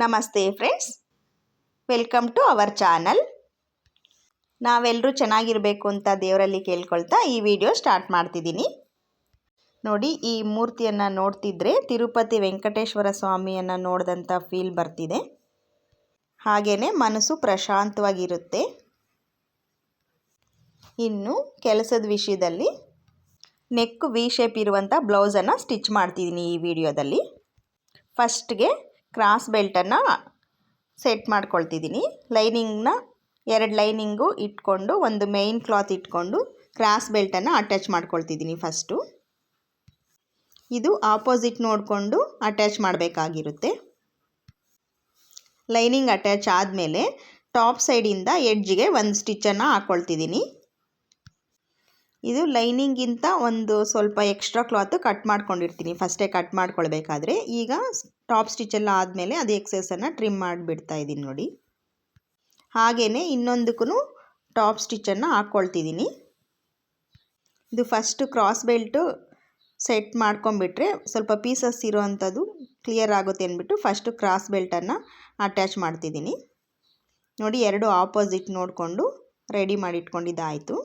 ನಮಸ್ತೆ friends welcome to our channel ನಾವೆಲ್ಲರೂ ಚೆನ್ನಾಗಿರಬೇಕು ಅಂತ ದೇವರಲ್ಲಿ ಕೇಳ್ಕೊಳ್ತಾ ಈ ವಿಡಿಯೋ ಸ್ಟಾರ್ಟ್ ಮಾಡ್ತಿದ್ದೀನಿ. ನೋಡಿ, ಈ ಮೂರ್ತಿಯನ್ನು ನೋಡ್ತಿದ್ರೆ ತಿರುಪತಿ ವೆಂಕಟೇಶ್ವರ ಸ್ವಾಮಿಯನ್ನು ನೋಡಿದಂಥ ಫೀಲ್ ಬರ್ತಿದೆ. ಹಾಗೆಯೇ ಮನಸ್ಸು ಪ್ರಶಾಂತವಾಗಿರುತ್ತೆ. ಇನ್ನು ಕೆಲಸದ ವಿಷಯದಲ್ಲಿ ನೆಕ್ ವಿ ಶೇಪ್ ಇರುವಂಥ ಬ್ಲೌಸನ್ನು ಸ್ಟಿಚ್ ಮಾಡ್ತಿದ್ದೀನಿ ಈ ವಿಡಿಯೋದಲ್ಲಿ ಫಸ್ಟ್ಗೆ ಕ್ರಾಸ್ ಬೆಲ್ಟನ್ನು ಸೆಟ್ ಮಾಡ್ಕೊಳ್ತಿದ್ದೀನಿ. ಲೈನಿಂಗ್ನ ಎರಡು ಲೈನಿಂಗು ಇಟ್ಕೊಂಡು, ಒಂದು ಮೇಯ್ನ್ ಕ್ಲಾತ್ ಇಟ್ಕೊಂಡು ಕ್ರಾಸ್ ಬೆಲ್ಟನ್ನು ಅಟ್ಯಾಚ್ ಮಾಡ್ಕೊಳ್ತಿದ್ದೀನಿ ಫಸ್ಟು. ಇದು ಆಪೋಸಿಟ್ ನೋಡಿಕೊಂಡು ಅಟ್ಯಾಚ್ ಮಾಡಬೇಕಾಗಿರುತ್ತೆ. ಲೈನಿಂಗ್ ಅಟ್ಯಾಚ್ ಆದಮೇಲೆ ಟಾಪ್ ಸೈಡಿಂದ ಎಡ್ಜಿಗೆ ಒಂದು ಸ್ಟಿಚ್ಚನ್ನು ಹಾಕ್ಕೊಳ್ತಿದ್ದೀನಿ ಇದು ಲೈನಿಂಗಿಂತ ಒಂದು ಸ್ವಲ್ಪ ಎಕ್ಸ್ಟ್ರಾ ಕ್ಲಾತು ಕಟ್ ಮಾಡ್ಕೊಂಡಿರ್ತೀನಿ. ಫಸ್ಟೇ ಕಟ್ ಮಾಡ್ಕೊಳ್ಬೇಕಾದ್ರೆ ಈಗ ಟಾಪ್ ಸ್ಟಿಚೆಲ್ಲ ಆದಮೇಲೆ ಅದು ಎಕ್ಸಸನ್ನು ಟ್ರಿಮ್ ಮಾಡಿಬಿಡ್ತಾ ಇದ್ದೀನಿ ನೋಡಿ. ಹಾಗೆಯೇ ಇನ್ನೊಂದಕ್ಕೂ ಟಾಪ್ ಸ್ಟಿಚನ್ನು ಹಾಕ್ಕೊಳ್ತಿದ್ದೀನಿ ಇದು ಫಸ್ಟು ಕ್ರಾಸ್ ಬೆಲ್ಟು ಸೆಟ್ ಮಾಡ್ಕೊಂಬಿಟ್ರೆ ಸ್ವಲ್ಪ ಪೀಸಸ್ ಇರೋ ಅಂಥದ್ದು ಕ್ಲಿಯರ್ ಆಗುತ್ತೆ ಅಂದ್ಬಿಟ್ಟು ಫಸ್ಟು ಕ್ರಾಸ್ ಬೆಲ್ಟನ್ನು ಅಟ್ಯಾಚ್ ಮಾಡ್ತಿದ್ದೀನಿ. ನೋಡಿ ಎರಡು ಆಪೋಸಿಟ್ ನೋಡಿಕೊಂಡು ರೆಡಿ ಮಾಡಿ ಇಟ್ಕೊಂಡಿದ್ದಾಯಿತು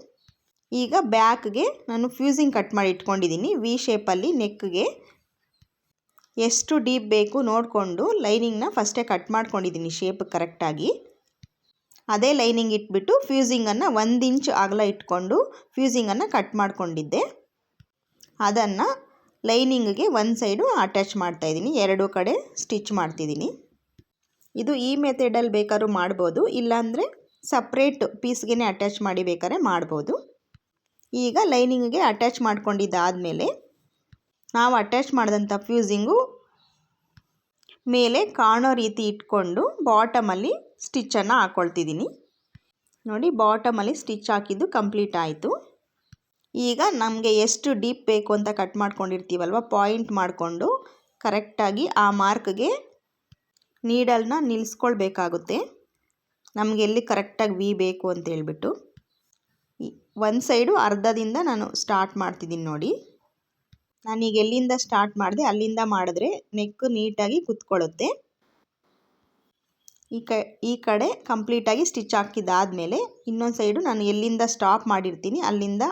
ಈಗ ಬ್ಯಾಕ್ಗೆ ನಾನು ಫ್ಯೂಸಿಂಗ್ ಕಟ್ ಮಾಡಿ ಇಟ್ಕೊಂಡಿದ್ದೀನಿ. ವಿ ಶೇಪಲ್ಲಿ ನೆಕ್ಗೆ ಎಷ್ಟು ಡೀಪ್ ಬೇಕು ನೋಡಿಕೊಂಡು ಲೈನಿಂಗ್ನ ಫಸ್ಟೇ ಕಟ್ ಮಾಡ್ಕೊಂಡಿದ್ದೀನಿ ಶೇಪ್ ಕರೆಕ್ಟಾಗಿ ಅದೇ ಲೈನಿಂಗ್ ಇಟ್ಬಿಟ್ಟು ಫ್ಯೂಸಿಂಗನ್ನು ಒಂದು ಇಂಚ್ ಅಗಲ ಇಟ್ಕೊಂಡು ಫ್ಯೂಸಿಂಗನ್ನು ಕಟ್ ಮಾಡ್ಕೊಂಡಿದ್ದೆ. ಅದನ್ನು ಲೈನಿಂಗ್ಗೆ ಒಂದು ಸೈಡು ಅಟ್ಯಾಚ್ ಮಾಡ್ತಾಯಿದ್ದೀನಿ ಎರಡು ಕಡೆ ಸ್ಟಿಚ್ ಮಾಡ್ತಿದ್ದೀನಿ. ಇದು ಈ ಮೆಥೆಡಲ್ಲಿ ಬೇಕಾದ್ರೂ ಮಾಡ್ಬೋದು. ಇಲ್ಲಾಂದರೆ ಸಪ್ರೇಟ್ ಪೀಸ್ಗೆ ಅಟ್ಯಾಚ್ ಮಾಡಿ ಬೇಕಾದ್ರೆ ಮಾಡ್ಬೋದು. ಈಗ ಲೈನಿಂಗ್ಗೆ ಅಟ್ಯಾಚ್ ಮಾಡ್ಕೊಂಡಿದ್ದಾದಮೇಲೆ ನಾವು ಅಟ್ಯಾಚ್ ಮಾಡಿದಂಥ ಫ್ಯೂಸಿಂಗು ಮೇಲೆ ಕಾಣೋ ರೀತಿ ಇಟ್ಕೊಂಡು ಬಾಟಮಲ್ಲಿ ಸ್ಟಿಚ್ಚನ್ನು ಹಾಕ್ಕೊಳ್ತಿದ್ದೀನಿ ನೋಡಿ ಬಾಟಮಲ್ಲಿ ಸ್ಟಿಚ್ ಹಾಕಿದ್ದು ಕಂಪ್ಲೀಟ್ ಆಯಿತು. ಈಗ ನಮಗೆ ಎಷ್ಟು ಡೀಪ್ ಬೇಕು ಅಂತ ಕಟ್ ಮಾಡ್ಕೊಂಡಿರ್ತೀವಲ್ವ ಪಾಯಿಂಟ್ ಮಾಡಿಕೊಂಡು ಕರೆಕ್ಟಾಗಿ ಆ ಮಾರ್ಕ್ಗೆ ನೀಡಲ್ನ ನಿಲ್ಲಿಸ್ಕೊಳ್ಬೇಕಾಗುತ್ತೆ ನಮಗೆ ಎಲ್ಲಿ ಕರೆಕ್ಟಾಗಿ ವಿ ಬೇಕು ಅಂತ ಹೇಳ್ಬಿಟ್ಟು. ಒಂದು ಸೈಡು ಅರ್ಧದಿಂದ ನಾನು ಸ್ಟಾರ್ಟ್ ಮಾಡ್ತಿದ್ದೀನಿ ನೋಡಿ. ನಾನೀಗ ಎಲ್ಲಿಂದ ಸ್ಟಾರ್ಟ್ ಮಾಡಿದೆ ಅಲ್ಲಿಂದ ಮಾಡಿದ್ರೆ ನೆಕ್ಕು ನೀಟಾಗಿ ಕುತ್ಕೊಳ್ಳುತ್ತೆ. ಈ ಕ, ಈ ಕಡೆ ಕಂಪ್ಲೀಟಾಗಿ ಸ್ಟಿಚ್ ಹಾಕಿದ್ದಾದಮೇಲೆ ಇನ್ನೊಂದು ಸೈಡು ನಾನು ಎಲ್ಲಿಂದ ಸ್ಟಾಪ್ ಮಾಡಿರ್ತೀನಿ ಅಲ್ಲಿಂದ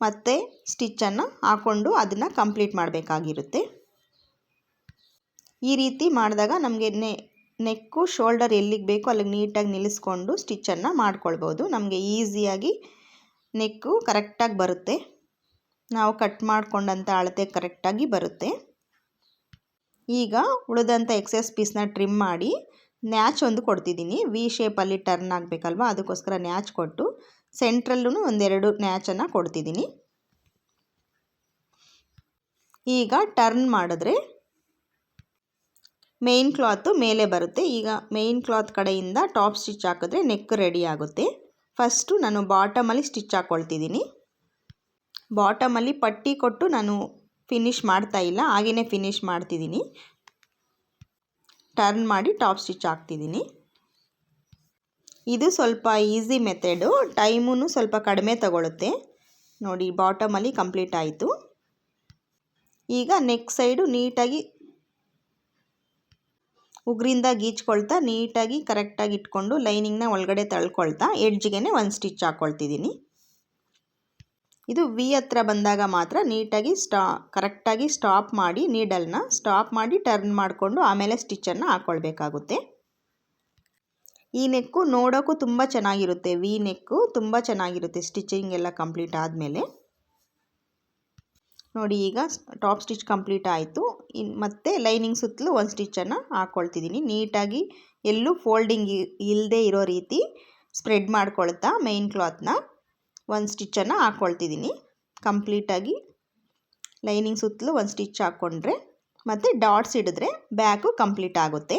ಮತ್ತೆ ಸ್ಟಿಚ್ಚನ್ನು ಹಾಕ್ಕೊಂಡು ಅದನ್ನು ಕಂಪ್ಲೀಟ್ ಮಾಡಬೇಕಾಗಿರುತ್ತೆ. ಈ ರೀತಿ ಮಾಡಿದಾಗ ನಮಗೆ ನೆಕ್ಕು ಶೋಲ್ಡರ್ ಎಲ್ಲಿಗೆ ಬೇಕೋ ಅಲ್ಲಿಗೆ ನೀಟಾಗಿ ನಿಲ್ಲಿಸ್ಕೊಂಡು ಸ್ಟಿಚ್ಚನ್ನು ಮಾಡ್ಕೊಳ್ಬೋದು. ನಮಗೆ ಈಸಿಯಾಗಿ ನೆಕ್ಕು ಕರೆಕ್ಟಾಗಿ ಬರುತ್ತೆ. ನಾವು ಕಟ್ ಮಾಡಿಕೊಂಡಂಥ ಅಳತೆ ಕರೆಕ್ಟಾಗಿ ಬರುತ್ತೆ. ಈಗ ಉಳಿದಂಥ ಎಕ್ಸೆಸ್ ಪೀಸ್ನ ಟ್ರಿಮ್ ಮಾಡಿ ನ್ಯಾಚ್ ಒಂದು ಕೊಡ್ತಿದ್ದೀನಿ. ವಿ ಶೇಪಲ್ಲಿ ಟರ್ನ್ ಆಗಬೇಕಲ್ವಾ? ಅದಕ್ಕೋಸ್ಕರ ನ್ಯಾಚ್ ಕೊಟ್ಟು ಸೆಂಟ್ರಲ್ಲೂ ಒಂದೆರಡು ನ್ಯಾಚನ್ನು ಕೊಡ್ತಿದ್ದೀನಿ. ಈಗ ಟರ್ನ್ ಮಾಡಿದ್ರೆ ಮೇಯ್ನ್ ಕ್ಲಾತು ಮೇಲೆ ಬರುತ್ತೆ. ಈಗ ಮೇಯ್ನ್ ಕ್ಲಾತ್ ಕಡೆಯಿಂದ ಟಾಪ್ ಸ್ಟಿಚ್ ಹಾಕಿದ್ರೆ ನೆಕ್ ರೆಡಿ ಆಗುತ್ತೆ. ಫಸ್ಟು ನಾನು ಬಾಟಮಲ್ಲಿ ಸ್ಟಿಚ್ ಹಾಕ್ಕೊಳ್ತಿದ್ದೀನಿ ಬಾಟಮಲ್ಲಿ ಪಟ್ಟಿ ಕೊಟ್ಟು ನಾನು ಫಿನಿಶ್ ಮಾಡ್ತಾ ಇಲ್ಲ ಹಾಗೆಯೇ ಫಿನಿಶ್ ಮಾಡ್ತಿದ್ದೀನಿ. ಟರ್ನ್ ಮಾಡಿ ಟಾಪ್ ಸ್ಟಿಚ್ ಹಾಕ್ತಿದ್ದೀನಿ. ಇದು ಸ್ವಲ್ಪ ಈಸಿ ಮೆಥಡು ಟೈಮೂ ಸ್ವಲ್ಪ ಕಡಿಮೆ ತಗೊಳುತ್ತೆ. ನೋಡಿ, ಬಾಟಮಲ್ಲಿ ಕಂಪ್ಲೀಟ್ ಆಯಿತು. ಈಗ ನೆಕ್ ಸೈಡು ನೀಟಾಗಿ ಉಗ್ರಿಂದ ಗೀಚ್ಕೊಳ್ತಾ ನೀಟಾಗಿ ಕರೆಕ್ಟಾಗಿ ಇಟ್ಕೊಂಡು ಲೈನಿಂಗ್ನ ಒಳಗಡೆ ತಳ್ಕೊಳ್ತಾ ಎಡ್ಜ್ಗೆ ಒಂದು ಸ್ಟಿಚ್ ಹಾಕ್ಕೊಳ್ತಿದ್ದೀನಿ ಇದು ವಿ ಹತ್ರ ಬಂದಾಗ ಮಾತ್ರ ನೀಟಾಗಿ ಸ್ಟಾ, ಕರೆಕ್ಟಾಗಿ ಸ್ಟಾಪ್ ಮಾಡಿ ನೀಡಲ್ನ ಸ್ಟಾಪ್ ಮಾಡಿ ಟರ್ನ್ ಮಾಡಿಕೊಂಡು ಆಮೇಲೆ ಸ್ಟಿಚ್ಚನ್ನು ಹಾಕ್ಕೊಳ್ಬೇಕಾಗುತ್ತೆ ಈ ನೆಕ್ಕು ನೋಡೋಕ್ಕೂ ತುಂಬ ಚೆನ್ನಾಗಿರುತ್ತೆ ವಿ ನೆಕ್ಕು ತುಂಬ ಚೆನ್ನಾಗಿರುತ್ತೆ ಸ್ಟಿಚಿಂಗ್ ಎಲ್ಲ ಕಂಪ್ಲೀಟ್ ಆದಮೇಲೆ. ನೋಡಿ ಈಗ ಟಾಪ್ ಸ್ಟಿಚ್ ಕಂಪ್ಲೀಟ್ ಆಯಿತು. ಇನ್ನು ಮತ್ತು ಲೈನಿಂಗ್ ಸುತ್ತಲೂ ಒಂದು ಸ್ಟಿಚ್ಚನ್ನು ಹಾಕ್ಕೊಳ್ತಿದ್ದೀನಿ ನೀಟಾಗಿ ಎಲ್ಲೂ ಫೋಲ್ಡಿಂಗ್ ಇಲ್ಲದೆ ಇರೋ ರೀತಿ ಸ್ಪ್ರೆಡ್ ಮಾಡ್ಕೊಳ್ತಾ ಮೈನ್ ಕ್ಲಾತ್ನ ಒಂದು ಸ್ಟಿಚ್ಚನ್ನು ಹಾಕ್ಕೊಳ್ತಿದ್ದೀನಿ ಕಂಪ್ಲೀಟಾಗಿ ಲೈನಿಂಗ್ ಸುತ್ತಲೂ ಒಂದು ಸ್ಟಿಚ್ ಹಾಕ್ಕೊಂಡ್ರೆ ಮತ್ತು ಡಾಟ್ಸ್ ಹಿಡಿದ್ರೆ ಬ್ಯಾಕು ಕಂಪ್ಲೀಟ್ ಆಗುತ್ತೆ.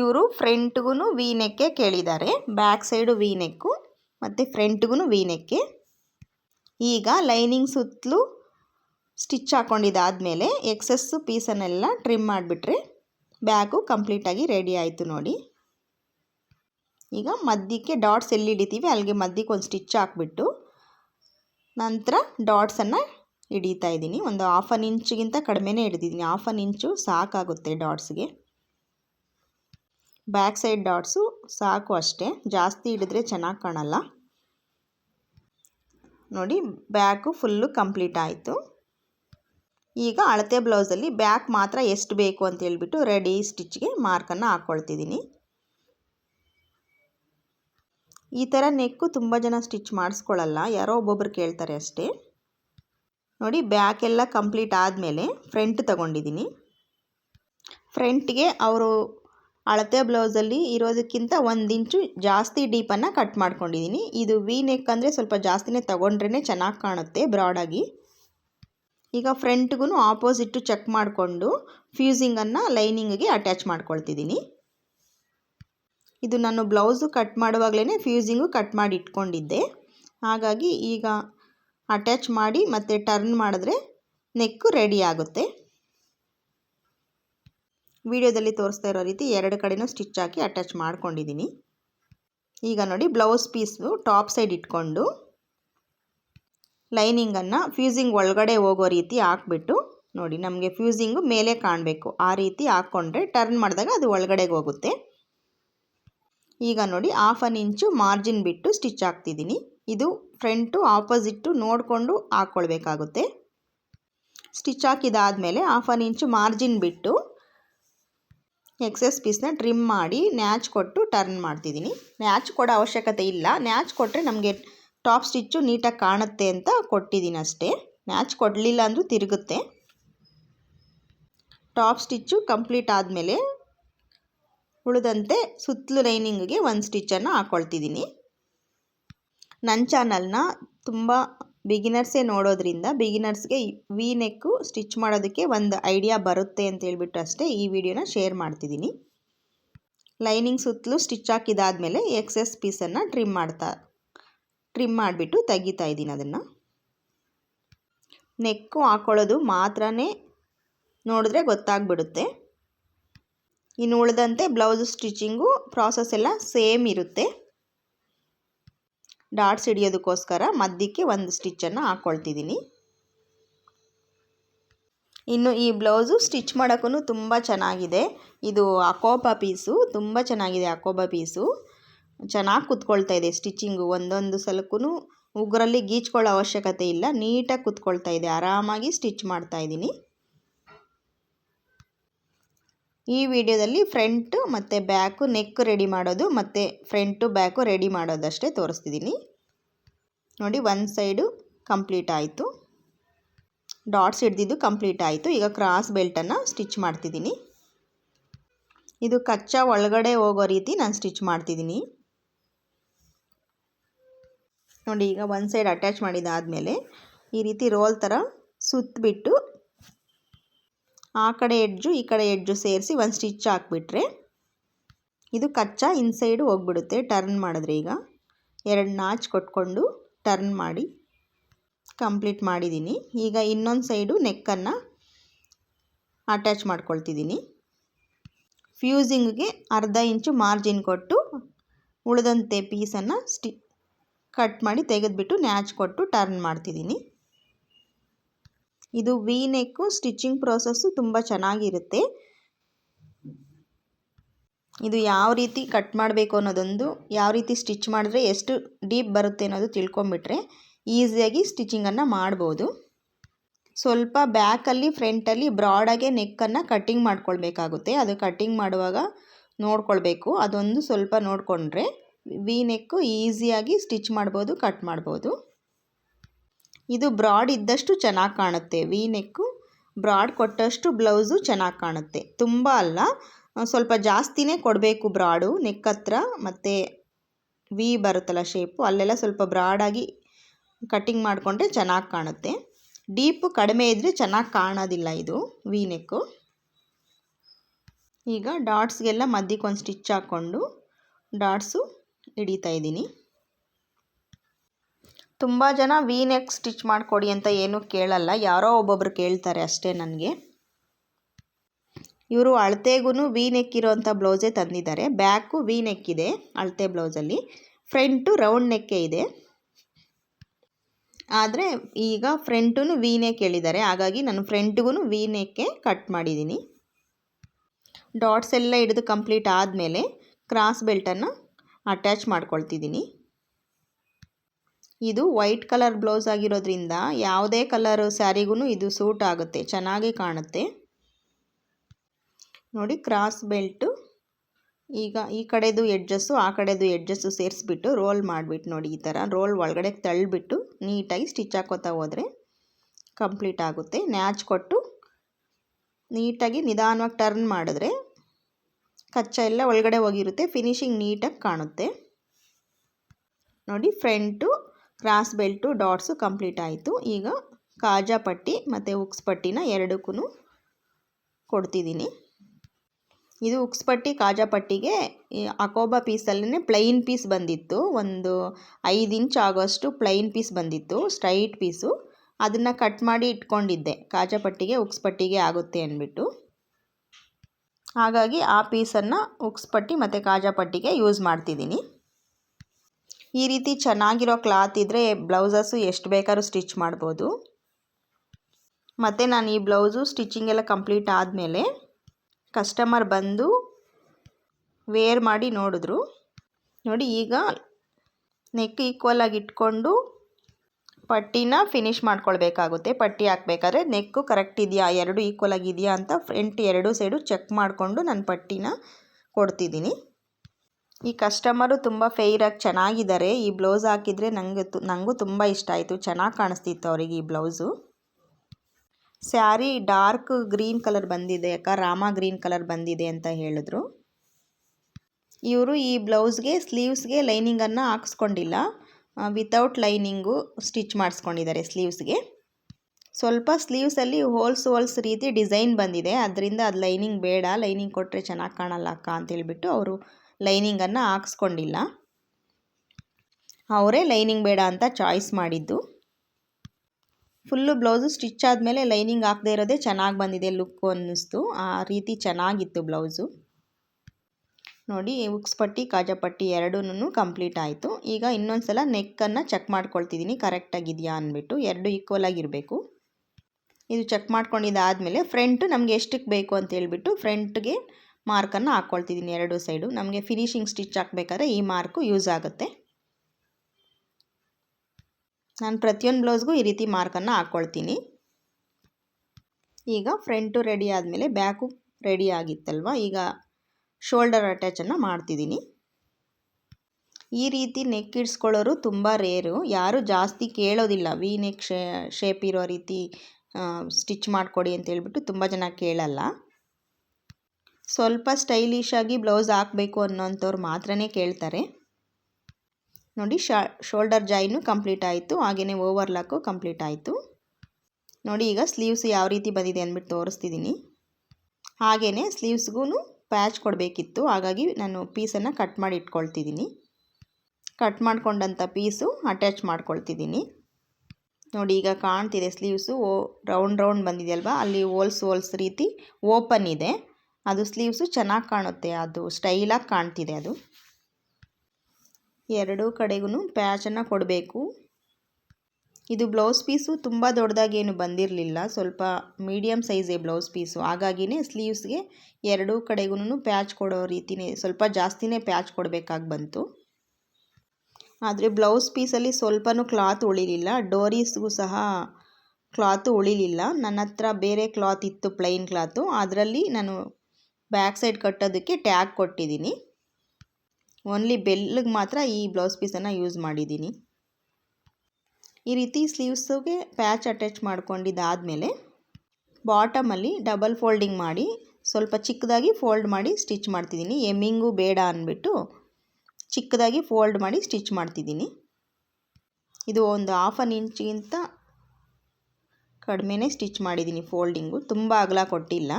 ಇವರು ಫ್ರಂಟ್ಗೂ ವಿ ನೆಕ್ಕೆ ಕೇಳಿದ್ದಾರೆ. ಬ್ಯಾಕ್ ಸೈಡು ವಿ ನೆಕ್ಕು ಮತ್ತು ಫ್ರಂಟ್ಗೂ ವಿ ನೆಕ್ಕೆ ಈಗ ಲೈನಿಂಗ್ ಸುತ್ತಲೂ ಸ್ಟಿಚ್ ಹಾಕ್ಕೊಂಡಿದ್ದಾದಮೇಲೆ ಎಕ್ಸಸ್ಸು ಪೀಸನ್ನೆಲ್ಲ ಟ್ರಿಮ್ ಮಾಡಿಬಿಟ್ರೆ ಬ್ಯಾಗು ಕಂಪ್ಲೀಟಾಗಿ ರೆಡಿ ಆಯಿತು ನೋಡಿ. ಈಗ ಮಧ್ಯಕ್ಕೆ ಡಾಟ್ಸ್ ಎಲ್ಲಿ ಹಿಡಿತೀವಿ, ಅಲ್ಲಿಗೆ ಮಧ್ಯಕ್ಕೆ ಒಂದು ಸ್ಟಿಚ್ ಹಾಕ್ಬಿಟ್ಟು ನಂತರ ಡಾಟ್ಸನ್ನು ಹಿಡಿತಾ ಇದ್ದೀನಿ. ಒಂದು ಹಾಫ್ ಅನ್ ಇಂಚ್ಗಿಂತ ಕಡಿಮೆನೇ ಹಿಡಿದಿದ್ದೀನಿ. ಹಾಫ್ ಅನ್ ಇಂಚು ಸಾಕಾಗುತ್ತೆ ಡಾಟ್ಸ್ಗೆ. ಬ್ಯಾಕ್ ಸೈಡ್ ಡಾಟ್ಸು ಸಾಕು ಅಷ್ಟೇ. ಜಾಸ್ತಿ ಹಿಡಿದ್ರೆ ಚೆನ್ನಾಗಿ ಕಾಣಲ್ಲ. ನೋಡಿ, ಬ್ಯಾಕು ಫುಲ್ಲು ಕಂಪ್ಲೀಟ್ ಆಯಿತು. ಈಗ ಅಳತೆ ಬ್ಲೌಸಲ್ಲಿ ಬ್ಯಾಕ್ ಮಾತ್ರ ಎಷ್ಟು ಬೇಕು ಅಂತ ಹೇಳಿಬಿಟ್ಟು ರೆಡಿ ಸ್ಟಿಚ್ಗೆ ಮಾರ್ಕನ್ನು ಹಾಕ್ಕೊಳ್ತಿದ್ದೀನಿ. ಈ ಥರ ನೆಕ್ಕು ತುಂಬ ಜನ ಸ್ಟಿಚ್ ಮಾಡಿಸ್ಕೊಳ್ಳಲ್ಲ, ಯಾರೋ ಒಬ್ಬೊಬ್ರು ಕೇಳ್ತಾರೆ ಅಷ್ಟೇ. ನೋಡಿ ಬ್ಯಾಕ್ ಎಲ್ಲ ಕಂಪ್ಲೀಟ್ ಆದಮೇಲೆ ಫ್ರಂಟ್ ತಗೊಂಡಿದ್ದೀನಿ. ಫ್ರಂಟ್ಗೆ ಅವರು ಅಳತೆ ಬ್ಲೌಸಲ್ಲಿ ಇರೋದಕ್ಕಿಂತ ಒಂದು ಇಂಚು ಜಾಸ್ತಿ ಡೀಪನ್ನು ಕಟ್ ಮಾಡ್ಕೊಂಡಿದ್ದೀನಿ ಇದು ವಿ ನೆಕ್ ಅಂದರೆ ಸ್ವಲ್ಪ ಜಾಸ್ತಿನೇ ತೊಗೊಂಡ್ರೇ ಚೆನ್ನಾಗಿ ಕಾಣುತ್ತೆ ಬ್ರಾಡಾಗಿ ಈಗ ಫ್ರಂಟ್ಗೂ ಆಪೋಸಿಟ್ಟು ಚೆಕ್ ಮಾಡಿಕೊಂಡು ಫ್ಯೂಸಿಂಗನ್ನು ಲೈನಿಂಗಿಗೆ ಅಟ್ಯಾಚ್ ಮಾಡ್ಕೊಳ್ತಿದ್ದೀನಿ ಇದು ನಾನು ಬ್ಲೌಸು ಕಟ್ ಮಾಡುವಾಗಲೇ ಫ್ಯೂಸಿಂಗು ಕಟ್ ಮಾಡಿ ಇಟ್ಕೊಂಡಿದ್ದೆ. ಹಾಗಾಗಿ ಈಗ ಅಟ್ಯಾಚ್ ಮಾಡಿ ಮತ್ತು ಟರ್ನ್ ಮಾಡಿದ್ರೆ ನೆಕ್ಕು ರೆಡಿ ಆಗುತ್ತೆ. ವಿಡಿಯೋದಲ್ಲಿ ತೋರಿಸ್ತಾ ಇರೋ ರೀತಿ ಎರಡು ಕಡೆನೂ ಸ್ಟಿಚ್ ಹಾಕಿ ಅಟ್ಯಾಚ್ ಮಾಡ್ಕೊಂಡಿದ್ದೀನಿ. ಈಗ ನೋಡಿ ಬ್ಲೌಸ್ ಪೀಸು ಟಾಪ್ ಸೈಡ್ ಇಟ್ಕೊಂಡು ಲೈನಿಂಗನ್ನು ಫ್ಯೂಸಿಂಗ್ ಒಳಗಡೆ ಹೋಗೋ ರೀತಿ ಹಾಕ್ಬಿಟ್ಟು ನೋಡಿ ನಮಗೆ ಫ್ಯೂಸಿಂಗು ಮೇಲೆ ಕಾಣಬೇಕು. ಆ ರೀತಿ ಹಾಕ್ಕೊಂಡ್ರೆ ಟರ್ನ್ ಮಾಡಿದಾಗ ಅದು ಒಳಗಡೆಗೆ ಹೋಗುತ್ತೆ. ಈಗ ನೋಡಿ ಹಾಫ್ ಅನ್ ಇಂಚು ಮಾರ್ಜಿನ್ ಬಿಟ್ಟು ಸ್ಟಿಚ್ ಹಾಕ್ತಿದ್ದೀನಿ. ಇದು ಫ್ರಂಟು ಆಪೋಸಿಟ್ಟು ನೋಡಿಕೊಂಡು ಹಾಕ್ಕೊಳ್ಬೇಕಾಗುತ್ತೆ. ಸ್ಟಿಚ್ ಹಾಕಿದಾದಮೇಲೆ ಹಾಫ್ ಅನ್ ಇಂಚು ಮಾರ್ಜಿನ್ ಬಿಟ್ಟು ಎಕ್ಸೆಸ್ ಪೀಸ್ನ ಟ್ರಿಮ್ ಮಾಡಿ ನ್ಯಾಚ್ ಕೊಟ್ಟು ಟರ್ನ್ ಮಾಡ್ತಿದ್ದೀನಿ. ನ್ಯಾಚ್ ಕೊಡೋ ಅವಶ್ಯಕತೆ ಇಲ್ಲ. ನ್ಯಾಚ್ ಕೊಟ್ಟರೆ ನಮಗೆ ಟಾಪ್ ಸ್ಟಿಚ್ಚು ನೀಟಾಗಿ ಕಾಣುತ್ತೆ ಅಂತ ಕೊಟ್ಟಿದ್ದೀನಿ ಅಷ್ಟೇ. ನ್ಯಾಚ್ ಕೊಡಲಿಲ್ಲ ಅಂದರೂ ತಿರುಗುತ್ತೆ. ಟಾಪ್ ಸ್ಟಿಚ್ಚು ಕಂಪ್ಲೀಟ್ ಆದಮೇಲೆ ಉಳಿದಂತೆ ಸುತ್ತಲೂ ಲೈನಿಂಗಿಗೆ ಒಂದು ಸ್ಟಿಚ್ಚನ್ನು ಹಾಕ್ಕೊಳ್ತಿದ್ದೀನಿ ನನ್ನ ಚಾನಲ್ನ ತುಂಬ ಬಿಗಿನರ್ಸೇ ನೋಡೋದ್ರಿಂದ ಬಿಗಿನರ್ಸ್ಗೆ ವಿ ನೆಕ್ಕು ಸ್ಟಿಚ್ ಮಾಡೋದಕ್ಕೆ ಒಂದು ಐಡಿಯಾ ಬರುತ್ತೆ ಅಂತ ಹೇಳ್ಬಿಟ್ಟು ಅಷ್ಟೇ ಈ ವಿಡಿಯೋನ ಶೇರ್ ಮಾಡ್ತಿದ್ದೀನಿ. ಲೈನಿಂಗ್ ಸುತ್ತಲೂ ಸ್ಟಿಚ್ ಹಾಕಿದಾದಮೇಲೆ ಎಕ್ಸೆಸ್ ಪೀಸನ್ನು ಟ್ರಿಮ್ ಮಾಡ್ತಾ, ಟ್ರಿಮ್ ಮಾಡಿಬಿಟ್ಟು ತೆಗಿತಾ ಇದ್ದೀನಿ ಅದನ್ನು. ನೆಕ್ಕು ಹಾಕ್ಕೊಳ್ಳೋದು ಮಾತ್ರನೇ ನೋಡಿದ್ರೆ ಗೊತ್ತಾಗ್ಬಿಡುತ್ತೆ. ಇನ್ನು ಉಳಿದಂತೆ ಬ್ಲೌಸ್ ಸ್ಟಿಚಿಂಗು, ಪ್ರಾಸೆಸ್ ಎಲ್ಲ ಸೇಮ್ ಇರುತ್ತೆ. ಡಾಟ್ಸ್ ಹಿಡಿಯೋದಕ್ಕೋಸ್ಕರ ಮಧ್ಯಕ್ಕೆ ಒಂದು ಸ್ಟಿಚ್ಚನ್ನು ಹಾಕ್ಕೊಳ್ತಿದ್ದೀನಿ. ಇನ್ನು ಈ ಬ್ಲೌಸು ಸ್ಟಿಚ್ ಮಾಡೋಕ್ಕೂ ತುಂಬ ಚೆನ್ನಾಗಿದೆ. ಇದು ಅಕೋಬ ಪೀಸು, ತುಂಬ ಚೆನ್ನಾಗಿದೆ ಅಕೋಬ ಪೀಸು. ಚೆನ್ನಾಗಿ ಕುತ್ಕೊಳ್ತಾ ಇದೆ ಸ್ಟಿಚಿಂಗು ಒಂದೊಂದು ಸಲಕ್ಕೂ ಉಗ್ರಲ್ಲಿ ಗೀಚ್ಕೊಳ್ಳೋ ಅವಶ್ಯಕತೆ ಇಲ್ಲ. ನೀಟಾಗಿ ಕುತ್ಕೊಳ್ತಾ ಇದೆ. ಆರಾಮಾಗಿ ಸ್ಟಿಚ್ ಮಾಡ್ತಾ ಇದ್ದೀನಿ. ಈ ವಿಡಿಯೋದಲ್ಲಿ ಫ್ರಂಟು ಮತ್ತು ಬ್ಯಾಕು ನೆಕ್ ರೆಡಿ ಮಾಡೋದು ಮತ್ತು ಫ್ರಂಟು ಬ್ಯಾಕು ರೆಡಿ ಮಾಡೋದಷ್ಟೇ ತೋರಿಸ್ತಿದ್ದೀನಿ. ನೋಡಿ ಒನ್ ಸೈಡು ಕಂಪ್ಲೀಟ್ ಆಯಿತು. ಡಾಟ್ಸ್ ಹಿಡ್ದಿದ್ದು ಕಂಪ್ಲೀಟ್ ಆಯಿತು. ಈಗ ಕ್ರಾಸ್ ಬೆಲ್ಟನ್ನು ಸ್ಟಿಚ್ ಮಾಡ್ತಿದ್ದೀನಿ. ಇದು ಕಚ್ಚಾ ಒಳಗಡೆ ಹೋಗೋ ರೀತಿ ನಾನು ಸ್ಟಿಚ್ ಮಾಡ್ತಿದ್ದೀನಿ. ನೋಡಿ, ಈಗ ಒಂದು ಸೈಡ್ ಅಟ್ಯಾಚ್ ಮಾಡಿದಾದಮೇಲೆ ಈ ರೀತಿ ರೋಲ್ ಥರ ಸುತ್ತಬಿಟ್ಟು ಆ ಕಡೆ ಎಡ್ಜು ಈ ಕಡೆ ಎಡ್ಜು ಸೇರಿಸಿ ಒಂದು ಸ್ಟಿಚ್ ಹಾಕ್ಬಿಟ್ರೆ ಇದು ಕಚ್ಚಾ ಇನ್ಸೈಡು ಹೋಗ್ಬಿಡುತ್ತೆ. ಟರ್ನ್ ಮಾಡಿದ್ರೆ ಈಗ ಎರಡು ನಾಚ್ ಕೊಟ್ಕೊಂಡು ಟರ್ನ್ ಮಾಡಿ ಕಂಪ್ಲೀಟ್ ಮಾಡಿದ್ದೀನಿ ಈಗ ಇನ್ನೊಂದು ಸೈಡು ನೆಕ್ಕನ್ನು ಅಟ್ಯಾಚ್ ಮಾಡ್ಕೊಳ್ತಿದ್ದೀನಿ ಫ್ಯೂಸಿಂಗ್ಗೆ ಅರ್ಧ ಇಂಚು ಮಾರ್ಜಿನ್ ಕೊಟ್ಟು ಉಳಿದಂತೆ ಪೀಸನ್ನು ಸ್ಟಿ ಕಟ್ ಮಾಡಿ ತೆಗೆದುಬಿಟ್ಟು ನ್ಯಾಚ್ ಕೊಟ್ಟು ಟರ್ನ್ ಮಾಡ್ತಿದ್ದೀನಿ ಇದು ವಿ ನೆಕ್ಕು ಸ್ಟಿಚಿಂಗ್ ಪ್ರೋಸೆಸ್ಸು ತುಂಬ ಚೆನ್ನಾಗಿರುತ್ತೆ. ಇದು ಯಾವ ರೀತಿ ಕಟ್ ಮಾಡಬೇಕು ಅನ್ನೋದೊಂದು, ಯಾವ ರೀತಿ ಸ್ಟಿಚ್ ಮಾಡಿದ್ರೆ ಎಷ್ಟು ಡೀಪ್ ಬರುತ್ತೆ ಅನ್ನೋದು ತಿಳ್ಕೊಂಬಿಟ್ರೆ ಈಸಿಯಾಗಿ ಸ್ಟಿಚಿಂಗನ್ನು ಮಾಡ್ಬೋದು. ಸ್ವಲ್ಪ ಬ್ಯಾಕಲ್ಲಿ ಫ್ರಂಟಲ್ಲಿ ಬ್ರಾಡಾಗೆ ನೆಕ್ಕನ್ನು ಕಟ್ಟಿಂಗ್ ಮಾಡ್ಕೊಳ್ಬೇಕಾಗುತ್ತೆ. ಅದು ಕಟ್ಟಿಂಗ್ ಮಾಡುವಾಗ ನೋಡ್ಕೊಳ್ಬೇಕು. ಅದೊಂದು ಸ್ವಲ್ಪ ನೋಡಿಕೊಂಡ್ರೆ ವಿ ನೆಕ್ಕು ಈಸಿಯಾಗಿ ಸ್ಟಿಚ್ ಮಾಡ್ಬೋದು ಕಟ್ ಮಾಡ್ಬೋದು. ಇದು ಬ್ರಾಡ್ ಇದ್ದಷ್ಟು ಚೆನ್ನಾಗಿ ಕಾಣುತ್ತೆ. ವಿ ನೆಕ್ಕು ಬ್ರಾಡ್ ಕೊಟ್ಟಷ್ಟು ಬ್ಲೌಸು ಚೆನ್ನಾಗಿ ಕಾಣುತ್ತೆ. ತುಂಬ ಅಲ್ಲ ಸ್ವಲ್ಪ ಜಾಸ್ತಿನೇ ಕೊಡಬೇಕು ಬ್ರಾಡು, ನೆಕ್ ಹತ್ರ ಮತ್ತು ವಿ ಬರುತ್ತಲ್ಲ ಶೇಪು ಅಲ್ಲೆಲ್ಲ ಸ್ವಲ್ಪ ಬ್ರಾಡಾಗಿ ಕಟ್ಟಿಂಗ್ ಮಾಡಿಕೊಂಡ್ರೆ ಚೆನ್ನಾಗಿ ಕಾಣುತ್ತೆ. ಡೀಪು ಕಡಿಮೆ ಇದ್ದರೆ ಚೆನ್ನಾಗಿ ಕಾಣೋದಿಲ್ಲ ಇದು ವಿ ನೆಕ್ಕು ಈಗ ಡಾಟ್ಸ್ಗೆಲ್ಲ ಮಧ್ಯಕ್ಕೆ ಒಂದು ಸ್ಟಿಚ್ ಹಾಕ್ಕೊಂಡು ಡಾಟ್ಸು ಹಿಡಿತಾ ಇದ್ದೀನಿ. ತುಂಬ ಜನ ವಿ ನೆಕ್ ಸ್ಟಿಚ್ ಮಾಡಿಕೊಡಿ ಅಂತ ಏನೂ ಕೇಳಲ್ಲ. ಯಾರೋ ಒಬ್ಬೊಬ್ರು ಕೇಳ್ತಾರೆ ಅಷ್ಟೇ ನನಗೆ. ಇವರು ಅಳತೆಗೂ ವಿ ನೆಕ್ ಇರೋವಂಥ ಬ್ಲೌಸೇ ತಂದಿದ್ದಾರೆ. ಬ್ಯಾಕು ವಿ ನೆಕ್ ಇದೆ, ಅಳತೆ ಬ್ಲೌಸಲ್ಲಿ. ಫ್ರಂಟು ರೌಂಡ್ ನೆಕ್ಕೇ ಇದೆ. ಆದರೆ ಈಗ ಫ್ರಂಟೂ ವಿ ನೆಕ್ ಹೇಳಿದ್ದಾರೆ. ಹಾಗಾಗಿ ನಾನು ಫ್ರಂಟ್ಗೂ ವಿ ನೆಕ್ಕೆ ಕಟ್ ಮಾಡಿದ್ದೀನಿ. ಡಾಟ್ಸ್ ಎಲ್ಲ ಹಿಡಿದು ಕಂಪ್ಲೀಟ್ ಆದಮೇಲೆ ಕ್ರಾಸ್ ಬೆಲ್ಟನ್ನು ಅಟ್ಯಾಚ್ ಮಾಡ್ಕೊಳ್ತಿದ್ದೀನಿ. ಇದು ವೈಟ್ ಕಲರ್ ಬ್ಲೌಸ್ ಆಗಿರೋದ್ರಿಂದ ಯಾವುದೇ ಕಲರ್ ಸ್ಯಾರಿಗೂ ಇದು ಸೂಟ್ ಆಗುತ್ತೆ, ಚೆನ್ನಾಗಿ ಕಾಣುತ್ತೆ. ನೋಡಿ, ಕ್ರಾಸ್ ಬೆಲ್ಟು. ಈಗ ಈ ಕಡೆದು ಎಡ್ಜಸ್ಸು, ಆ ಕಡೆದು ಎಡ್ಜಸ್ಸು ಸೇರಿಸ್ಬಿಟ್ಟು ರೋಲ್ ಮಾಡಿಬಿಟ್ಟು ನೋಡಿ, ಈ ಥರ ರೋಲ್ ಒಳಗಡೆ ತಳ್ಳಿಬಿಟ್ಟು ನೀಟಾಗಿ ಸ್ಟಿಚ್ ಹಾಕೋತಾ ಹೋದರೆ ಕಂಪ್ಲೀಟ್ ಆಗುತ್ತೆ. ನ್ಯಾಚ್ ಕೊಟ್ಟು ನೀಟಾಗಿ ನಿಧಾನವಾಗಿ ಟರ್ನ್ ಮಾಡಿದ್ರೆ ಕಚ್ಚಾ ಎಲ್ಲ ಒಳಗಡೆ ಹೋಗಿರುತ್ತೆ, ಫಿನಿಶಿಂಗ್ ನೀಟಾಗಿ ಕಾಣುತ್ತೆ. ನೋಡಿ, front cross belt, dots complete ಆಯಿತು. ಈಗ ಕಾಜಾ ಪಟ್ಟಿ ಮತ್ತು ಉಕ್ಸ್ ಪಟ್ಟಿನ ಎರಡಕ್ಕೂ ಕೊಡ್ತಿದ್ದೀನಿ. ಇದು ಉಕ್ಸ್ ಪಟ್ಟಿ, ಕಾಜಾ ಪಟ್ಟಿಗೆ ಅಕೋಬಾ ಪೀಸಲ್ಲೇ ಪ್ಲೈನ್ ಪೀಸ್ ಬಂದಿತ್ತು. ಒಂದು ಐದು ಇಂಚ್ ಆಗೋಷ್ಟು ಪ್ಲೈನ್ ಪೀಸ್ ಬಂದಿತ್ತು, ಸ್ಟ್ರೈಟ್ ಪೀಸು. ಅದನ್ನು ಕಟ್ ಮಾಡಿ ಇಟ್ಕೊಂಡಿದ್ದೆ. ಕಾಜಾ ಪಟ್ಟಿಗೆ ಉಕ್ಸ್ ಪಟ್ಟಿಗೆ ಆಗುತ್ತೆ ಅಂದ್ಬಿಟ್ಟು. ಹಾಗಾಗಿ ಆ ಪೀಸನ್ನು ಉಕ್ಸ್ ಪಟ್ಟಿ ಮತ್ತು ಕಾಜಾ ಪಟ್ಟಿಗೆ ಯೂಸ್ ಮಾಡ್ತಿದ್ದೀನಿ. ಈ ರೀತಿ ಚೆನ್ನಾಗಿರೋ ಕ್ಲಾತ್ ಇದ್ದರೆ ಬ್ಲೌಸಸ್ಸು ಎಷ್ಟು ಬೇಕಾದ್ರೂ ಸ್ಟಿಚ್ ಮಾಡ್ಬೋದು. ಮತ್ತು ನಾನು ಈ ಬ್ಲೌಸು ಸ್ಟಿಚಿಂಗ್ ಎಲ್ಲ ಕಂಪ್ಲೀಟ್ ಆದಮೇಲೆ ಕಸ್ಟಮರ್ ಬಂದು ವೇರ್ ಮಾಡಿ ನೋಡಿದ್ರು. ನೋಡಿ ಈಗ ನೆಕ್ ಈಕ್ವಲ್ ಆಗಿ ಇಟ್ಕೊಂಡು ಪಟ್ಟಿನ ಫಿನಿಷ್ ಮಾಡ್ಕೊಳ್ಬೇಕಾಗುತ್ತೆ. ಪಟ್ಟಿ ಹಾಕ್ಬೇಕಾದ್ರೆ ನೆಕ್ಕು ಕರೆಕ್ಟ್ ಇದೆಯಾ, ಎರಡು ಈಕ್ವಲ್ ಆಗಿದೆಯಾ ಅಂತ ಫ್ರಂಟ್ ಎರಡು ಸೈಡು ಚೆಕ್ ಮಾಡಿಕೊಂಡು ನಾನು ಪಟ್ಟಿನ ಕೊಡ್ತಿದ್ದೀನಿ. ಈ ಕಸ್ಟಮರು ತುಂಬ ಫೇರಾಗಿ ಚೆನ್ನಾಗಿದ್ದಾರೆ. ಈ ಬ್ಲೌಸ್ ಹಾಕಿದರೆ ನನಗೆ ತು ನನಗೂ ತುಂಬ ಇಷ್ಟ ಆಯಿತು. ಚೆನ್ನಾಗಿ ಕಾಣಿಸ್ತಿತ್ತು ಅವರಿಗೆ ಈ blouse. Sari dark green colour ಬಂದಿದೆ ಅಕ್ಕ, ರಾಮ ಗ್ರೀನ್ ಕಲರ್ ಬಂದಿದೆ ಅಂತ ಹೇಳಿದ್ರು. ಇವರು ಈ ಬ್ಲೌಸ್ಗೆ, ಸ್ಲೀವ್ಸ್ಗೆ ಲೈನಿಂಗನ್ನು ಹಾಕಿಸ್ಕೊಂಡಿಲ್ಲ. ವಿತೌಟ್ ಲೈನಿಂಗು ಸ್ಟಿಚ್ ಮಾಡಿಸ್ಕೊಂಡಿದ್ದಾರೆ ಸ್ಲೀವ್ಸ್ಗೆ. ಸ್ವಲ್ಪ ಸ್ಲೀವ್ಸಲ್ಲಿ ಹೋಲ್ಸ್ ಹೋಲ್ಸ್ ರೀತಿ ಡಿಸೈನ್ ಬಂದಿದೆ. ಅದರಿಂದ ಅದು ಲೈನಿಂಗ್ ಬೇಡ, ಲೈನಿಂಗ್ ಕೊಟ್ಟರೆ ಚೆನ್ನಾಗಿ ಕಾಣಲ್ಲ ಅಕ್ಕ ಅಂತೇಳ್ಬಿಟ್ಟು ಅವರು ಲೈನಿಂಗನ್ನು ಹಾಕ್ಸ್ಕೊಂಡಿಲ್ಲ. ಅವರೇ ಲೈನಿಂಗ್ ಬೇಡ ಅಂತ ಚಾಯ್ಸ್ ಮಾಡಿದ್ದು. ಫುಲ್ಲು ಬ್ಲೌಸು ಸ್ಟಿಚ್ ಆದಮೇಲೆ ಲೈನಿಂಗ್ ಹಾಕದೇ ಇರೋದೇ ಚೆನ್ನಾಗಿ ಬಂದಿದೆ ಲುಕ್ಕು ಅನ್ನಿಸ್ತು. ಆ ರೀತಿ ಚೆನ್ನಾಗಿತ್ತು ಬ್ಲೌಸು. ನೋಡಿ, ಉಕ್ಸ್ ಪಟ್ಟಿ, ಕಾಜಾ ಪಟ್ಟಿ ಎರಡೂ ಕಂಪ್ಲೀಟ್ ಆಯಿತು. ಈಗ ಇನ್ನೊಂದು ಸಲ ನೆಕ್ಕನ್ನು ಚೆಕ್ ಮಾಡ್ಕೊಳ್ತಿದ್ದೀನಿ. ಕರೆಕ್ಟಾಗಿದೆಯಾ ಅಂದ್ಬಿಟ್ಟು. ಎರಡು ಈಕ್ವಲ್ ಆಗಿರಬೇಕು. ಇದು ಚೆಕ್ ಮಾಡ್ಕೊಂಡಿದ್ದಾದಮೇಲೆ ಫ್ರಂಟು ನಮಗೆ ಎಷ್ಟಕ್ಕೆ ಬೇಕು ಅಂತ ಹೇಳ್ಬಿಟ್ಟು ಫ್ರಂಟ್ಗೆ ಮಾರ್ಕನ್ನು ಹಾಕ್ಕೊಳ್ತಿದ್ದೀನಿ ಎರಡು ಸೈಡು. ನಮಗೆ ಫಿನಿಶಿಂಗ್ ಸ್ಟಿಚ್ ಹಾಕ್ಬೇಕಾದ್ರೆ ಈ ಮಾರ್ಕು ಯೂಸ್ ಆಗುತ್ತೆ. ನಾನು ಪ್ರತಿಯೊಂದು ಬ್ಲೌಸ್ಗೂ ಈ ರೀತಿ ಮಾರ್ಕನ್ನು ಹಾಕ್ಕೊಳ್ತೀನಿ. ಈಗ ಫ್ರಂಟು ರೆಡಿ ಆದಮೇಲೆ ಬ್ಯಾಕು ರೆಡಿ ಆಗಿತ್ತಲ್ವ? ಈಗ ಶೋಲ್ಡರ್ ಅಟ್ಯಾಚನ್ನು ಮಾಡ್ತಿದ್ದೀನಿ. ಈ ರೀತಿ ನೆಕ್ ಇಡ್ಸ್ಕೊಳ್ಳೋರು ತುಂಬ ರೇರು. ಯಾರು ಜಾಸ್ತಿ ಕೇಳೋದಿಲ್ಲ. ವಿ ನೆಕ್ ಶೇಪ್ ಇರೋ ರೀತಿ ಸ್ಟಿಚ್ ಮಾಡಿಕೊಡಿ ಅಂತ ಹೇಳ್ಬಿಟ್ಟು ತುಂಬ ಜನ ಕೇಳಲ್ಲ. ಸ್ವಲ್ಪ ಸ್ಟೈಲಿಶ್ ಆಗಿ ಬ್ಲೌಸ್ ಹಾಕಬೇಕು ಅನ್ನೋಂಥವ್ರು ಮಾತ್ರನೇ ಕೇಳ್ತಾರೆ. ನೋಡಿ ಶೋಲ್ಡರ್ ಜಾಯಿನು ಕಂಪ್ಲೀಟ್ ಆಯಿತು ಹಾಗೆಯೇ ಓವರ್ಲಾಕು ಕಂಪ್ಲೀಟ್ ಆಯಿತು. ನೋಡಿ, ಈಗ ಸ್ಲೀವ್ಸ್ ಯಾವ ರೀತಿ ಬಂದಿದೆ ಅಂದ್ಬಿಟ್ಟು ತೋರಿಸ್ತಿದ್ದೀನಿ. ಹಾಗೆಯೇ ಸ್ಲೀವ್ಸ್ಗೂ ಪ್ಯಾಚ್ ಕೊಡಬೇಕಿತ್ತು, ಹಾಗಾಗಿ ನಾನು ಪೀಸನ್ನು ಕಟ್ ಮಾಡಿ ಇಟ್ಕೊಳ್ತಿದ್ದೀನಿ. ಕಟ್ ಮಾಡಿಕೊಂಡಂಥ ಪೀಸು ಅಟ್ಯಾಚ್ ಮಾಡ್ಕೊಳ್ತಿದ್ದೀನಿ. ನೋಡಿ, ಈಗ ಕಾಣ್ತಿದೆ ಸ್ಲೀವ್ಸು ಓ ರೌಂಡ್ ರೌಂಡ್ ಬಂದಿದೆ ಅಲ್ವಾ? ಅಲ್ಲಿ ಹೋಲ್ಸ್ ಹೋಲ್ಸ್ ರೀತಿ ಓಪನ್ ಇದೆ. ಅದು ಸ್ಲೀವ್ಸು ಚೆನ್ನಾಗಿ ಕಾಣುತ್ತೆ, ಅದು ಸ್ಟೈಲಾಗಿ ಕಾಣ್ತಿದೆ ಅದು. ಎರಡೂ ಕಡೆಗೂ ಪ್ಯಾಚನ್ನು ಕೊಡಬೇಕು. ಇದು ಬ್ಲೌಸ್ ಪೀಸು ತುಂಬ ದೊಡ್ಡದಾಗೇನು ಬಂದಿರಲಿಲ್ಲ, ಸ್ವಲ್ಪ ಮೀಡಿಯಮ್ ಸೈಜೇ ಬ್ಲೌಸ್ ಪೀಸು ಹಾಗಾಗಿನೇ ಸ್ಲೀವ್ಸ್ಗೆ ಎರಡೂ ಕಡೆಗೂ ಪ್ಯಾಚ್ ಕೊಡೋ ರೀತಿನೇ, ಸ್ವಲ್ಪ ಜಾಸ್ತಿನೇ ಪ್ಯಾಚ್ ಕೊಡಬೇಕಾಗಿ ಬಂತು. ಆದರೆ ಬ್ಲೌಸ್ ಪೀಸಲ್ಲಿ ಸ್ವಲ್ಪನೂ ಕ್ಲಾತ್ ಉಳಿಲಿಲ್ಲ ಡೋರೀಸ್ಗೂ ಸಹ ಕ್ಲಾತು ಉಳಿಲಿಲ್ಲ. ನನ್ನ ಹತ್ರ ಬೇರೆ ಕ್ಲಾತ್ ಇತ್ತು ಪ್ಲೈನ್ ಕ್ಲಾತು ಅದರಲ್ಲಿ ನಾನು ಬ್ಯಾಕ್ ಸೈಡ್ ಕಟ್ಟೋದಕ್ಕೆ ಟ್ಯಾಗ್ ಕೊಟ್ಟಿದ್ದೀನಿ. ಓನ್ಲಿ ಬೆಲ್ಲಿಗೆ ಮಾತ್ರ ಈ ಬ್ಲೌಸ್ ಪೀಸನ್ನು ಯೂಸ್ ಮಾಡಿದ್ದೀನಿ. ಈ ರೀತಿ ಸ್ಲೀವ್ಸಿಗೆ ಪ್ಯಾಚ್ ಅಟ್ಯಾಚ್ ಮಾಡ್ಕೊಂಡಿದ್ದಾದಮೇಲೆ ಬಾಟಮಲ್ಲಿ ಡಬಲ್ ಫೋಲ್ಡಿಂಗ್ ಮಾಡಿ, ಸ್ವಲ್ಪ ಚಿಕ್ಕದಾಗಿ ಫೋಲ್ಡ್ ಮಾಡಿ ಸ್ಟಿಚ್ ಮಾಡ್ತಿದ್ದೀನಿ. ಎಮ್ಮಿಂಗು ಬೇಡ ಅಂದ್ಬಿಟ್ಟು ಚಿಕ್ಕದಾಗಿ ಫೋಲ್ಡ್ ಮಾಡಿ ಸ್ಟಿಚ್ ಮಾಡ್ತಿದ್ದೀನಿ. ಇದು ಒಂದು ಹಾಫ್ ಅನ್ ಇಂಚ್ಗಿಂತ ಕಡಿಮೆನೇ ಸ್ಟಿಚ್ ಮಾಡಿದ್ದೀನಿ ಫೋಲ್ಡಿಂಗು. ತುಂಬ ಅಗಲ ಕೊಟ್ಟಿಲ್ಲ.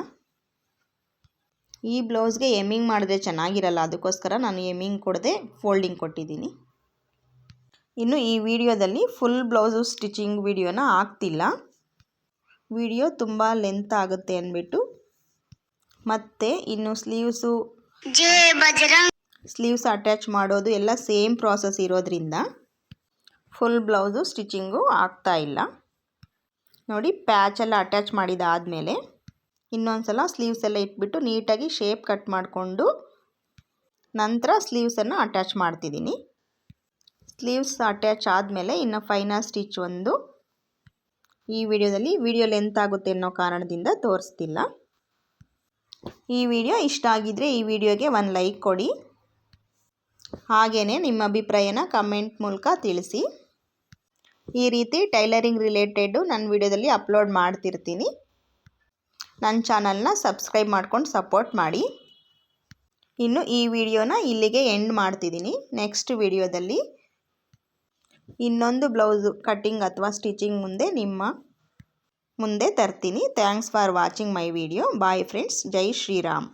ಈ ಬ್ಲೌಸ್ಗೆ ಎಮ್ಮಿಂಗ್ ಮಾಡಿದ್ರೆ ಚೆನ್ನಾಗಿರಲ್ಲ ಅದಕ್ಕೋಸ್ಕರ ನಾನು ಎಮ್ಮಿಂಗ್ ಕೊಡದೆ ಫೋಲ್ಡಿಂಗ್ ಕೊಟ್ಟಿದ್ದೀನಿ. ಇನ್ನು ಈ ವಿಡಿಯೋದಲ್ಲಿ ಫುಲ್ ಬ್ಲೌಸು ಸ್ಟಿಚಿಂಗ್ ವಿಡಿಯೋನ ಹಾಕ್ತಿಲ್ಲ. ವಿಡಿಯೋ ತುಂಬ ಲೆಂತ್ ಆಗುತ್ತೆ ಅಂದ್ಬಿಟ್ಟು. ಮತ್ತು ಇನ್ನು ಸ್ಲೀವ್ಸು ಸ್ಲೀವ್ಸ್ ಅಟ್ಯಾಚ್ ಮಾಡೋದು ಎಲ್ಲ ಸೇಮ್ ಪ್ರಾಸೆಸ್ ಇರೋದ್ರಿಂದ ಫುಲ್ ಬ್ಲೌಸು ಸ್ಟಿಚಿಂಗು ಆಗ್ತಾ ಇಲ್ಲ. ನೋಡಿ ಪ್ಯಾಚೆಲ್ಲ ಅಟ್ಯಾಚ್ ಮಾಡಿದಾದಮೇಲೆ ಇನ್ನೊಂದು ಸಲ ಸ್ಲೀವ್ಸ್ ಎಲ್ಲ ಇಟ್ಬಿಟ್ಟು ನೀಟಾಗಿ ಶೇಪ್ ಕಟ್ ಮಾಡಿಕೊಂಡು ನಂತರ ಸ್ಲೀವ್ಸನ್ನು ಅಟ್ಯಾಚ್ ಮಾಡ್ತಿದ್ದೀನಿ. ಸ್ಲೀವ್ಸ್ ಅಟ್ಯಾಚ್ ಆದಮೇಲೆ ಇನ್ನು ಫೈನಲ್ ಸ್ಟಿಚ್ ಒಂದು ಈ ವಿಡಿಯೋದಲ್ಲಿ ವಿಡಿಯೋ ಲೆಂತ್ ಆಗುತ್ತೆ ಅನ್ನೋ ಕಾರಣದಿಂದ ತೋರಿಸ್ತಿಲ್ಲ. ಈ ವಿಡಿಯೋ ಇಷ್ಟ ಆಗಿದ್ದರೆ ಈ ವಿಡಿಯೋಗೆ ಒಂದು ಲೈಕ್ ಕೊಡಿ. ಹಾಗೆಯೇ ನಿಮ್ಮ ಅಭಿಪ್ರಾಯನ ಕಮೆಂಟ್ ಮೂಲಕ ತಿಳಿಸಿ. ಈ ರೀತಿ ಟೈಲರಿಂಗ್ ರಿಲೇಟೆಡ್ಡು ನನ್ನ ವಿಡಿಯೋದಲ್ಲಿ ಅಪ್ಲೋಡ್ ಮಾಡ್ತಿರ್ತೀನಿ. ನನ್ನ ಚಾನಲ್ನ ಸಬ್ಸ್ಕ್ರೈಬ್ ಮಾಡ್ಕೊಂಡು ಸಪೋರ್ಟ್ ಮಾಡಿ. ಇನ್ನು ಈ ವಿಡಿಯೋನ ಇಲ್ಲಿಗೆ ಎಂಡ್ ಮಾಡ್ತಿದ್ದೀನಿ. ನೆಕ್ಸ್ಟ್ ವಿಡಿಯೋದಲ್ಲಿ ಇನ್ನೊಂದು ಬ್ಲೌಸು ಕಟ್ಟಿಂಗ್ ಅಥವಾ ಸ್ಟಿಚಿಂಗ್ ಮುಂದೆ ನಿಮ್ಮ ಮುಂದೆ ತರ್ತೀನಿ. Thanks for watching my video. Bye friends. Jai Shriram.